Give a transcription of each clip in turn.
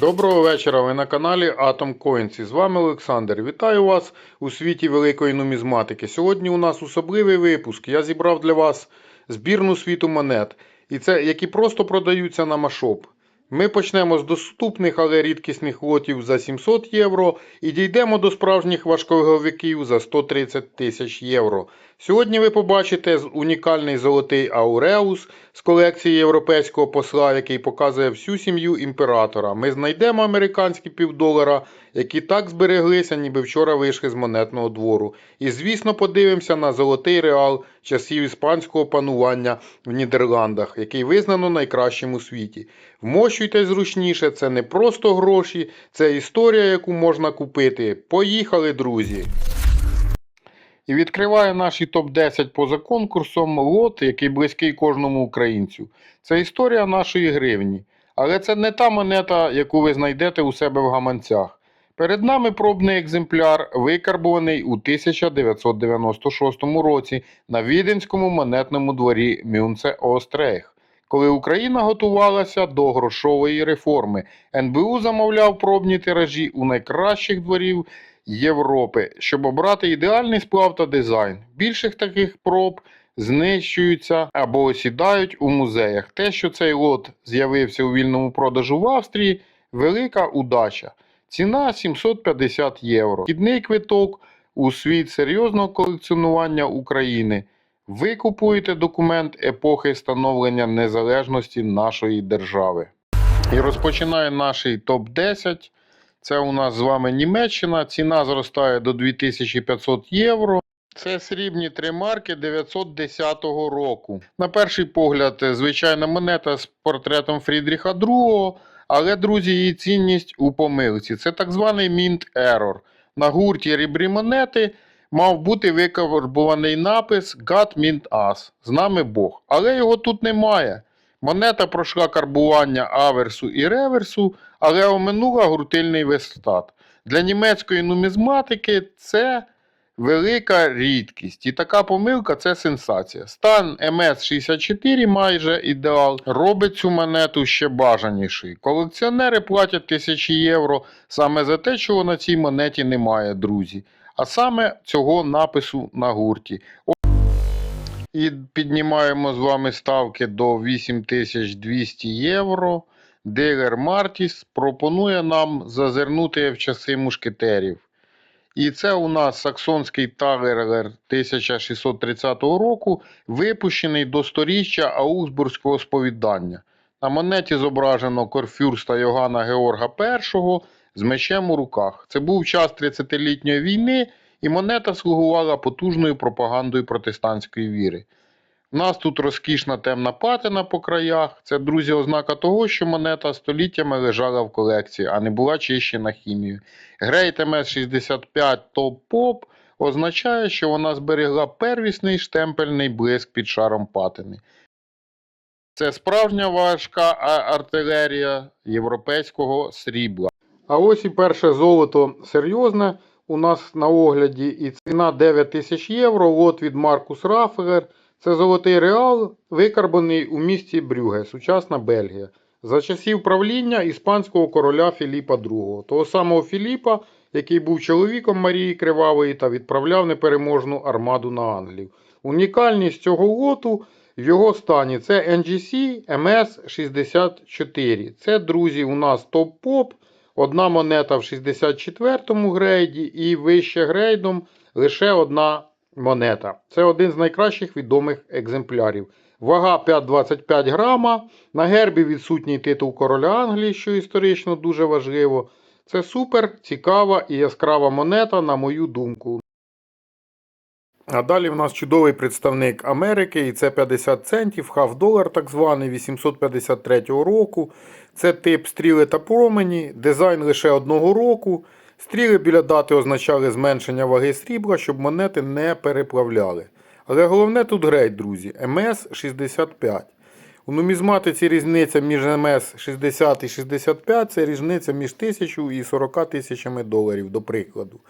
Доброго вечора. Ви на каналі Atom Coins. І з вами Олександр. Вітаю вас у світі великої нумізматики. Сьогодні у нас особливий випуск. Я зібрав для вас збірну світу монет, і це які просто продаються на Машоп. Ми почнемо з доступних, але рідкісних лотів за 700 євро і дійдемо до справжніх важковиговиків за 130 тисяч євро. Сьогодні ви побачите унікальний золотий Ауреус з колекції європейського посла, який показує всю сім'ю імператора. Ми знайдемо американські півдолара, які так збереглися, ніби вчора вийшли з монетного двору. І, звісно, подивимося на золотий реал часів іспанського панування в Нідерландах, який визнано найкращим у світі. Вмощуйтесь зручніше, це не просто гроші, це історія, яку можна купити. Поїхали, друзі! І відкриває наші топ-10 поза конкурсом лот, який близький кожному українцю. Це історія нашої гривні. Але це не та монета, яку ви знайдете у себе в гаманцях. Перед нами пробний екземпляр, викарбуваний у 1996 році на Віденському монетному дворі Мюнце Острейх. Коли Україна готувалася до грошової реформи, НБУ замовляв пробні тиражі у найкращих дворів Європи, щоб обрати ідеальний сплав та дизайн. Більших таких проб знищуються або осідають у музеях. Те, що цей лот з'явився у вільному продажу в Австрії, велика удача. Ціна 750 євро. Вхідний квиток у світ серйозного колекціонування України. Ви купуєте документ епохи становлення незалежності нашої держави. І розпочинає наш топ-10. Це у нас з вами Німеччина. Ціна зростає до 2500 євро. Це срібні три марки 910 року. На перший погляд, звичайна монета з портретом Фрідріха II, але, друзі, її цінність у помилці. Це так званий Mint Error. На гурті рібрі монети мав бути викарбований напис God Mint Us. З нами Бог. Але його тут немає. Монета пройшла карбування аверсу і реверсу, але оминула гуртильний вестат. Для німецької нумізматики це велика рідкість. І така помилка це сенсація. Стан МС-64 майже ідеал робить цю монету ще бажанішою. Колекціонери платять тисячі євро саме за те, чого на цій монеті немає, друзі. А саме цього напису на гурті. І піднімаємо з вами ставки до 8200 євро. Дилер Мартіс пропонує нам зазирнути в часи мушкетерів. І це у нас саксонський Тагерлер 1630 року, випущений до сторіччя Аусбурзького сповідання. На монеті зображено корфюрста Йогана Георга І з мечем у руках. Це був час 30-літньої війни, і монета слугувала потужною пропагандою протестантської віри. У нас тут розкішна темна патина по краях. Це, друзі, ознака того, що монета століттями лежала в колекції, а не була чищена хімією. MS65 Top Pop означає, що вона зберегла первісний штемпельний блиск під шаром патини. Це справжня важка артилерія європейського срібла. А ось і перше золото серйозне у нас на огляді, і ціна 9 тисяч євро. Лот від Маркус Раффелер. Це золотий реал, викарбаний у місті Брюге, сучасна Бельгія. За часів правління іспанського короля Філіпа II, того самого Філіпа, який був чоловіком Марії Кривавої та відправляв непереможну армаду на Англію. Унікальність цього лоту в його стані це NGC MS64. Це, друзі, у нас топ-поп. Одна монета в 64-му грейді і вище грейдом лише одна монета. Це один з найкращих відомих екземплярів. Вага 5,25 грама. На гербі відсутній титул короля Англії, що історично дуже важливо. Це супер цікава і яскрава монета, на мою думку. А далі в нас чудовий представник Америки, і це 50 центів, хав долар так званий 853 року. Це тип стріли та промені, дизайн лише одного року. Стріли біля дати означали зменшення ваги срібла, щоб монети не переплавляли. Але головне тут грейд, друзі, МС-65. У нумізматиці різниця між МС-60 і 65 це різниця між 1000 і 40 тисячами доларів, до прикладу.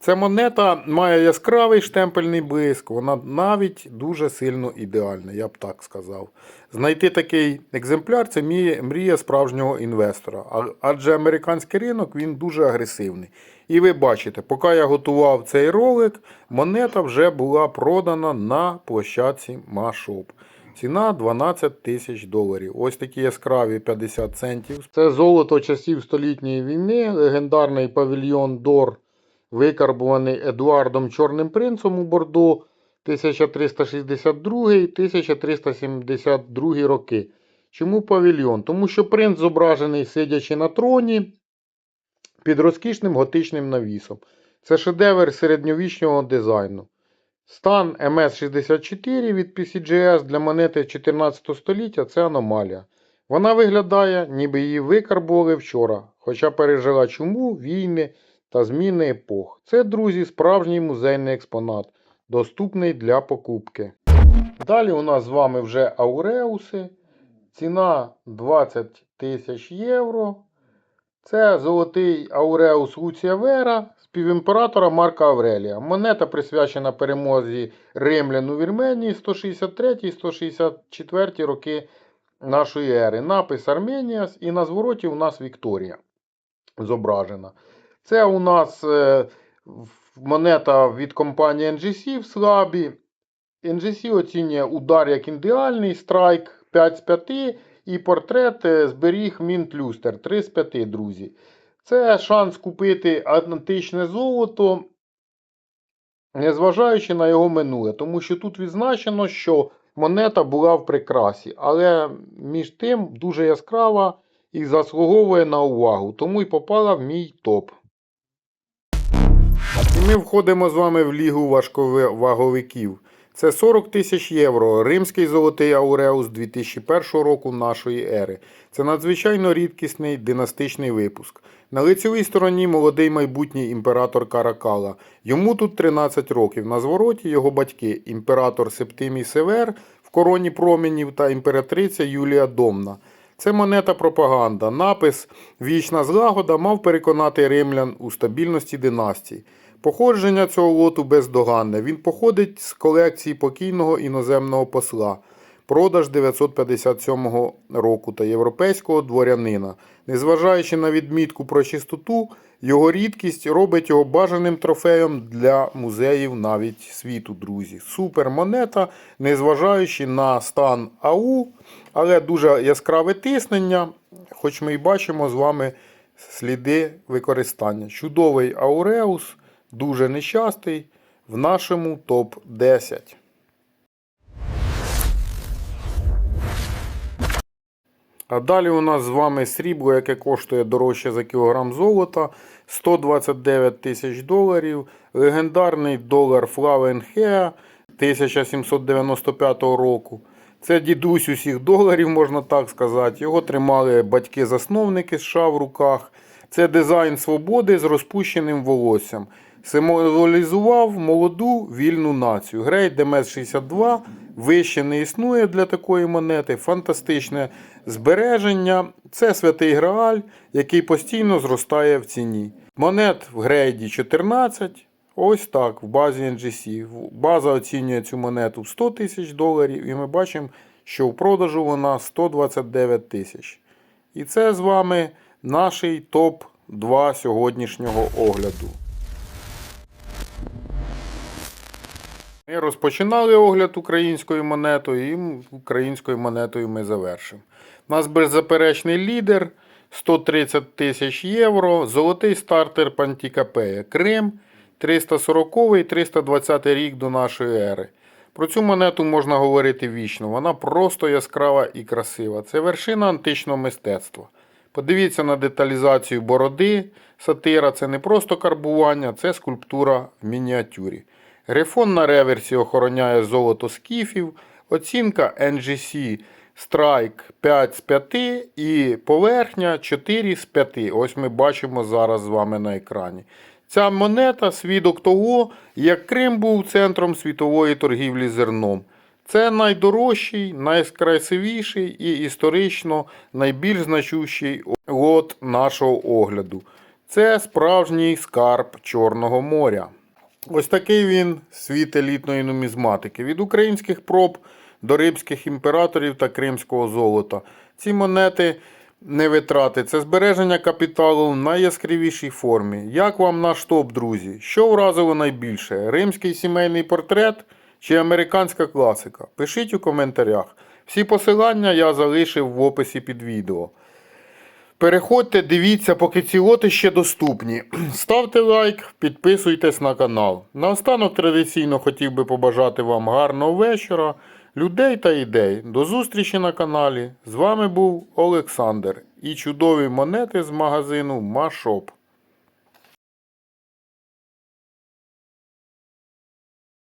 Ця монета має яскравий штемпельний блиск, вона навіть дуже сильно ідеальна, я б так сказав. Знайти такий екземпляр це мрія, справжнього інвестора. Адже американський ринок він дуже агресивний. І ви бачите, поки я готував цей ролик, монета вже була продана на площадці Машоп. Ціна 12 тисяч доларів. Ось такі яскраві 50 центів. Це золото часів столітньої війни, легендарний павільйон Дор, викарбуваний Едуардом Чорним принцем у Бордо 1362-1372 роки. Чому павільйон? Тому що принц зображений сидячи на троні під розкішним готичним навісом. Це шедевр середньовічного дизайну. Стан МС-64 від PCGS для монети 14 століття це аномалія. Вона виглядає, ніби її викарбували вчора, хоча пережила чуму, війни та зміни епох. Це, друзі, справжній музейний експонат, доступний для покупки. Далі у нас з вами вже ауреуси. Ціна 20 тисяч євро. Це золотий ауреус Луція Вера, співімператора Марка Аврелія. Монета присвячена перемозі римлян у Вірменії 163-164 роки нашої ери. Напис Арменіас і на звороті у нас Вікторія зображена. Це у нас е, монета від компанії NGC в слабі. NGC оцінює удар як ідеальний, страйк 5 з 5 і портрет е, зберіг Мінт Люстер 3 з 5, друзі. Це шанс купити античне золото, незважаючи на його минуле. Тому що тут відзначено, що монета була в прикрасі, але між тим дуже яскрава і заслуговує на увагу, тому й попала в мій топ. І ми входимо з вами в лігу важковаговиків. Це 40 тисяч євро. Римський золотий ауреус 2001 року нашої ери. Це надзвичайно рідкісний династичний випуск. На лицевій стороні молодий майбутній імператор Каракала. Йому тут 13 років. На звороті його батьки імператор Септимій Север в короні променів та імператриця Юлія Домна. Це монета пропаганда. Напис Вічна злагода мав переконати римлян у стабільності династій. Походження цього лоту бездоганне. Він походить з колекції покійного іноземного посла, продаж 957 року та європейського дворянина. Незважаючи на відмітку про чистоту, його рідкість робить його бажаним трофеєм для музеїв навіть світу, друзі. Супер монета, незважаючи на стан АУ, але дуже яскраве тиснення, хоч ми і бачимо з вами сліди використання. Чудовий ауреус, дуже нещастий в нашому топ-10. А далі у нас з вами срібло, яке коштує дорожче за кілограм золота 129 тисяч доларів. Легендарний долар Флавенхеа 1795 року. Це дідусь усіх доларів, можна так сказати. Його тримали батьки-засновники США в руках. Це дизайн свободи з розпущеним волоссям. Символізував молоду вільну націю. Грейд ДМС-62 вище не існує для такої монети. Фантастичне збереження. Це святий Грааль, який постійно зростає в ціні. Монет в грейді 14. Ось так, в базі NGC. База оцінює цю монету в 100 тисяч доларів, і ми бачимо, що в продажу вона 129 тисяч. І це з вами наш топ-2 сьогоднішнього огляду. Ми розпочинали огляд українською монетою, і українською монетою ми завершимо. У нас беззаперечний лідер 130 тисяч євро, золотий стартер Пантікапея, Крим, 340-320 рік до нашої ери. Про цю монету можна говорити вічно. Вона просто яскрава і красива. Це вершина античного мистецтва. Подивіться на деталізацію бороди, сатира це не просто карбування, це скульптура в мініатюрі. Грифон на реверсі охороняє золото скіфів. Оцінка NGC Strike 5 з 5 і поверхня 4 з 5. Ось ми бачимо зараз з вами на екрані. Ця монета свідок того, як Крим був центром світової торгівлі зерном. Це найдорожчий, найкрасивіший і історично найбільш значущий лот нашого огляду. Це справжній скарб Чорного моря. Ось такий він світ елітної нумізматики. Від українських проб до римських імператорів та кримського золота. Ці монети не витрати, це збереження капіталу в найяскравішій формі. Як вам наш топ, друзі? Що вразило найбільше? Римський сімейний портрет чи американська класика? Пишіть у коментарях. Всі посилання я залишив в описі під відео. Переходьте, дивіться, поки ці лоти ще доступні. Ставте лайк, підписуйтесь на канал. Наостанок традиційно хотів би побажати вам гарного вечора, людей та ідей. До зустрічі на каналі. З вами був Олександр і чудові монети з магазину Машоп.